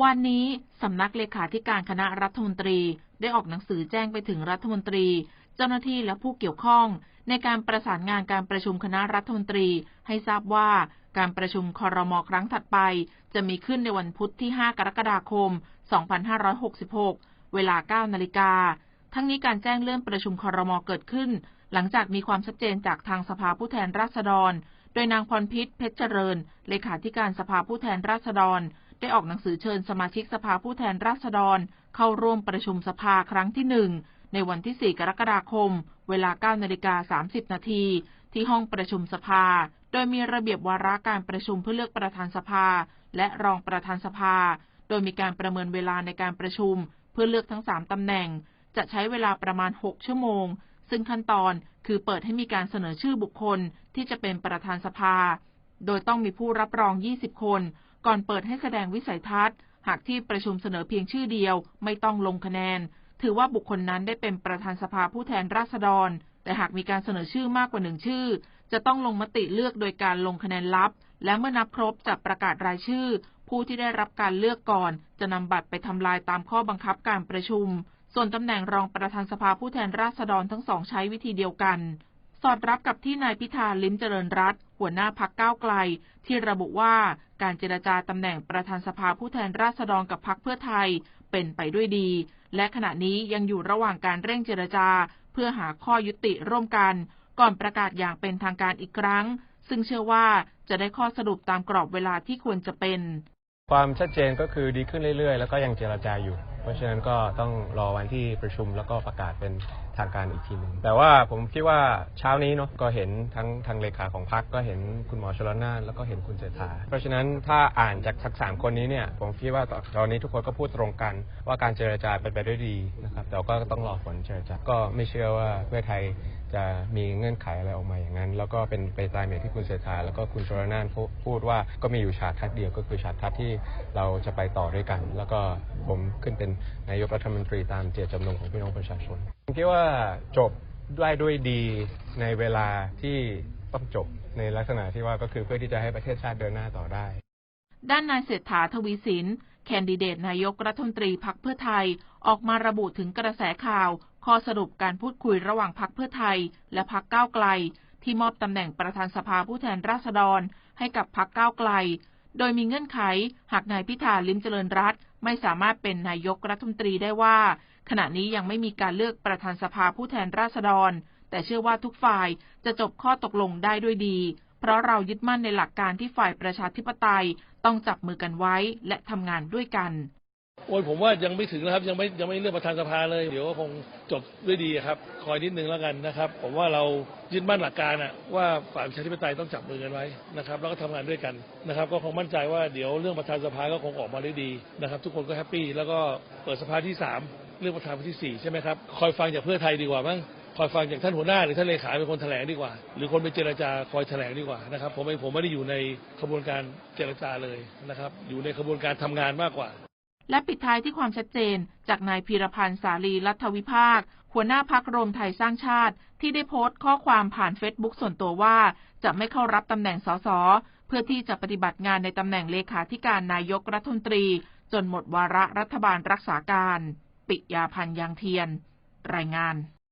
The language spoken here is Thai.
วันนี้สำนักเลขาธิการคณะรัฐมนตรี ได้ออกหนังสือแจ้งไปถึงรัฐมนตรี เจ้าหน้าที่และผู้เกี่ยวข้อง ในการประสานงานการประชุมคณะรัฐมนตรี ให้ทราบว่าการประชุมคอรมอครั้งถัดไป จะมีขึ้นในวันพุธที่ 5 กรกฎาคม 2566 เวลา 9 นาฬิกา ทั้งนี้การแจ้งเลื่อนประชุมคอรมอเกิดขึ้น หลังจากมีความชัดเจนจากทางสภาผู้แทนราษฎร โดยนางพรพิษเพชรเจริญ เลขาธิการสภาผู้แทนราษฎร ได้ออกหนังสือเชิญสมาชิกสภาผู้แทนราษฎร เข้าร่วมประชุมสภาครั้งที่หนึ่งในวันที่ 4 กรกฎาคม เวลา 9 นาฬิกา 30 นาที ที่ห้องประชุมสภา โดยมีระเบียบวาระการประชุมเพื่อเลือกประธานสภา และรองประธานสภา โดยมีการประเมินเวลาในการประชุม เพื่อเลือกทั้ง 3 ตำแหน่ง จะใช้เวลาประมาณ 6 ชั่วโมง ซึ่งขั้นตอนคือเปิดให้มีการเสนอชื่อบุคคลที่จะเป็นประธานสภา โดยต้องมีผู้รับรอง 20 คน ก่อนเปิดให้แสดงวิสัยทัศน์ หากที่ประชุมเสนอเพียงชื่อเดียว ไม่ต้องลงคะแนน ถือว่าบุคคลนั้นได้เป็นประธานสภาผู้แทนราษฎร แต่หากมีการเสนอชื่อมากกว่าหนึ่งชื่อ จะต้องลงมติเลือกโดยการลงคะแนนลับ และเมื่อนับครบจะประกาศรายชื่อ ผู้ที่ได้รับการเลือกก่อน จะนำบัตรไปทำลายตามข้อบังคับการประชุม ส่วนตำแหน่งรองประธานสภาผู้แทนราษฎรทั้งสองใช้วิธีเดียวกันสอดรับกับที่นายพิธาลิ้มเจริญรัต หัวหน้าพักก้าวไกล ที่ระบุว่าการเจรจาตำแหน่งประธานสภาผู้แทนราษฎรกับพักเพื่อไทยเป็นไปด้วยดี และขณะนี้ยังอยู่ระหว่างการเร่งเจรจา เพื่อหาข้อยุติร่วมกัน ก่อนประกาศอย่างเป็นทางการอีกครั้ง ซึ่งเชื่อว่าจะได้ข้อสรุปตามกรอบเวลาที่ควรจะเป็น ความชัดเจนก็คือดีขึ้นเรื่อยๆ แล้วก็ยังเจรจาอยู่ เพราะฉะนั้นก็ต้องรอวันที่ประชุมแล้วก็ประกาศเป็นทางการอีกทีหนึงแต่ว่าผมคิดว่าเช้านี้เนาะก็เห็นทั้งทางเลขาของพรรคก็เห็นคุณหมอชลนานแล้วก็เห็นคุณเศรษฐาเพราะฉะนั้นถ้าอ่านจากทั้งสามคนนี้เนี่ยผมคิดว่าตอนนี้ทุกคนก็พูดตรงกัน ว่าการเจรจาเป็นไปด้วยดีนะครับแต่ก็ต้องรอผลเจรจาก็ไม่เชื่อว่าเพื่อไทย จะมีเงื่อนไขอะไรออกมาอย่างนั้น แล้วก็เป็นไปตามอย่างที่คุณเศรษฐาแล้วก็คุณชลนานพูพูดว่าก็มีอยู่ฉากทัดเดียวก็คือฉากทัดที่เราจะไปต่อด้วยกัน แล้วก็ผมขึ้นเป็นนายกรัฐมนตรีตามเจตจำนงของพี่น้องประชาชนผมคิดว่าจบได้ด้วยดีในเวลาที่ต้องจบในลักษณะที่ว่าก็คือเพื่อที่จะให้ประเทศชาติเดินหน้าต่อได้ ด้านนายเศรษฐาทวีสินแคนดิเดตนายกรัฐมนตรีพักเพื่อไทย ออกมาระบุถึงกระแสข่าว ข้อสรุปการพูดคุยระหว่างพักเพื่อไทย และพักก้าวไกล ที่มอบตำแหน่งประธานสภาผู้แทนราษฎร ให้กับพักก้าวไกล โดยมีเงื่อนไข หากนายพิธาลิมเจริญรัตไม่สามารถเป็นนายกรัฐมนตรีได้ว่า ขณะนี้ยังไม่มีการเลือกประธานสภาผู้แทนราษฎร แต่เชื่อว่าทุกฝ่ายจะจบข้อตกลงได้ด้วยดี เพราะเรายึดมั่นในหลักการที่ฝ่ายประชาธิปไตยต้องจับมือกันไว้และทำงานด้วยกัน โอ้ยผมว่ายังไม่ถึงนะครับยังไม่ยังไม่เลือกประธานสภาเลย เดี๋ยวก็คงจบด้วยดีครับ คอยนิดนึงแล้วกันนะครับ ผมว่าเรายึดมั่นหลักการอะว่าฝ่ายประชาธิปไตยต้องจับมือกันไว้นะครับ แล้วก็ทำงานด้วยกันนะครับ ก็คงมั่นใจว่าเดี๋ยวเรื่องประธานสภาก็คงออกมาได้ดีนะครับ ทุกคนก็แฮปปี้แล้วก็เปิดสภาที่สามเรื่องประธานที่สี่ใช่ไหมครับคอยฟังจากเพื่อไทยดีกว่ามั้งคอยฟังจากท่านหัวหน้าหรือท่านเลขาเป็นคนแถลงดีกว่า หรือคนไปเจรจาคอยแถลงดีกว่านะครับ ผมเองผมไม่ได้อยู่ในขบวนการเจรจาเลยนะครับ อยู่ในขบวนการทำงานมากกว่า และปิดท้ายที่ความชัดเจน จากนายพีรพันธ์สาลีรัฐวิภาค หัวหน้าพักรวมไทยสร้างชาติ ที่ได้โพสต์ข้อความผ่านเฟซบุ๊กส่วนตัวว่า จะไม่เข้ารับตำแหน่งสส เพื่อที่จะปฏิบัติงานในตำแหน่งเลขาธิการนายกรัฐมนตรี จนหมดวาระรัฐบาลรักษาการ ปิยาพันธ์ยางเทียน รายงาน